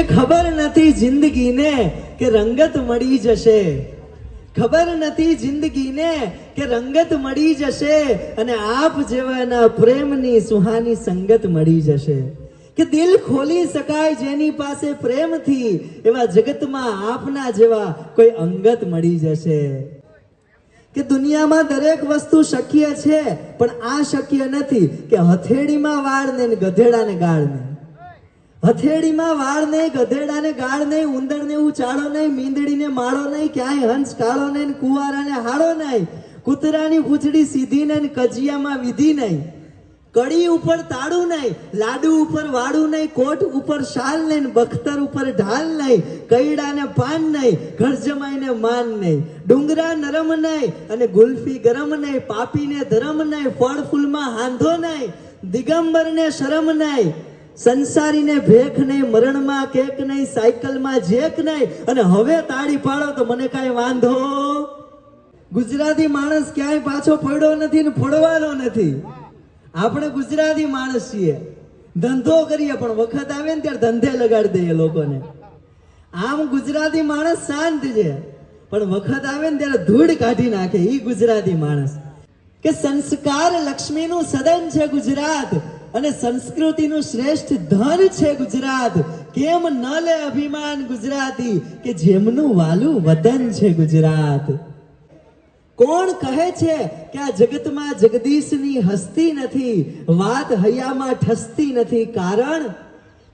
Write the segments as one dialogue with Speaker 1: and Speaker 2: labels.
Speaker 1: કે ખબર નથી જિંદગીને કે રંગત મળી જશે. ખબર નથી જિંદગીને કે રંગત મળી જશે અને આપ જેવાના પ્રેમની સુહાની સંગત મળી જશે. કે દિલ ખોલી શકાય જેની પાસે પ્રેમથી એવા જગતમાં આપના જેવા કોઈ અંગત મળી જશે. કે દુનિયામાં દરેક વસ્તુ શક્ય છે, પણ આ શક્ય નથી કે હથેળીમાં વાળ ને ને ગધેડાને ગાળ ને હથેળીમાં વાળ નહીં, ગધેડાને ગાળ નહીં ઉંદર ને ઉચાળો નહીં, મીંદડીને માળો નહીં, ક્યાંય હંસ કાળો નહીં ને કુંવારાને હાડો નહીં, કૂતરાની પૂંછડી સીધી નહીં ને કજિયામાં વિધિ નહીં. કડી ઉપર તાળું નહીં, લાડુ ઉપર વાળું નહીં, કોટ ઉપર શાલ નહીં બખ્તર ઉપર ઢાલ નહીં, કૈડાને પાન નહીં ઘર જમાઈને માન નહીં. ડુંગરા નરમ નહીં અને ગુલ્ફી ગરમ નહીં, પાપીને ધરમ નહીં, ફળ ફૂલમાં હાંધો નહીં, દિગંબરને શરમ નહીં. સંસારીને ભેખ નહીં, મરણમાં કેક નહીં, સાયકલમાં જેક નહીં. અને હવે તાળી પાડો તો મને કાંઈ વાંધો? ગુજરાતી માણસ ક્યાંય પાછો પડ્યો નથી ને પડવાનો નથી. આપણે ગુજરાતી માણસ છીએ. ધંધો કરીએ, પણ વખત આવે ને ત્યારે ધંધે લગાડી દઈએ લોકોને. આમ ગુજરાતી માણસ શાંત છે. પણ વખત આવે ને ત્યારે ધૂળ કાઢી નાખે એ ગુજરાતી માણસ. કે સંસ્કાર લક્ષ્મીનું સદન છે ગુજરાત. અને સંસ્કૃતિનું શ્રેષ્ઠ ધન છે ગુજરાત. કેમ ન લે અભિમાન ગુજરાતી? કે જેમનું વાલું વતન છે ગુજરાત. કોણ કહે છે કે આ જગતમાં જગદીશની હસ્તી નથી? વાત હૈયામાં ઠસતી નથી. કારણ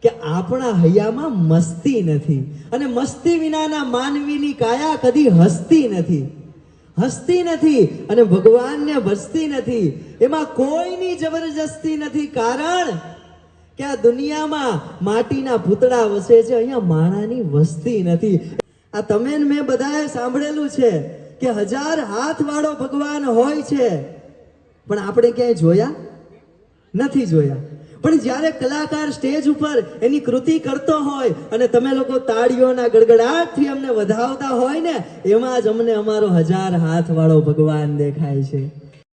Speaker 1: કે આપણા હૈયામાં મસ્તી નથી. અને મસ્તી વિનાના માનવીની કાયા કદી હસતી નથી. હસતી નથી અને ભગવાનને ભસતી નથી. એમાં કોઈની જબરજસ્તી નથી. કારણ કે આ દુનિયામાં માટીના પૂતળા વસે છે. અહીંયા માણાની વસ્તી નથી. આ તમે મેં બધાએ સાંભળેલું છે કે હજાર હાથ વાળો ભગવાન હોય છે. પણ આપણે ક્યાંય જોયા નથી જોયા. પણ જ્યારે કલાકાર સ્ટેજ ઉપર એની કૃતિ કરતો હોય અને તમે લોકો તાળીઓના ગડગડાટથી અમને વધાવતા હોય ને, એમાં જ અમને અમારો હજાર હાથ વાળો ભગવાન દેખાય છે.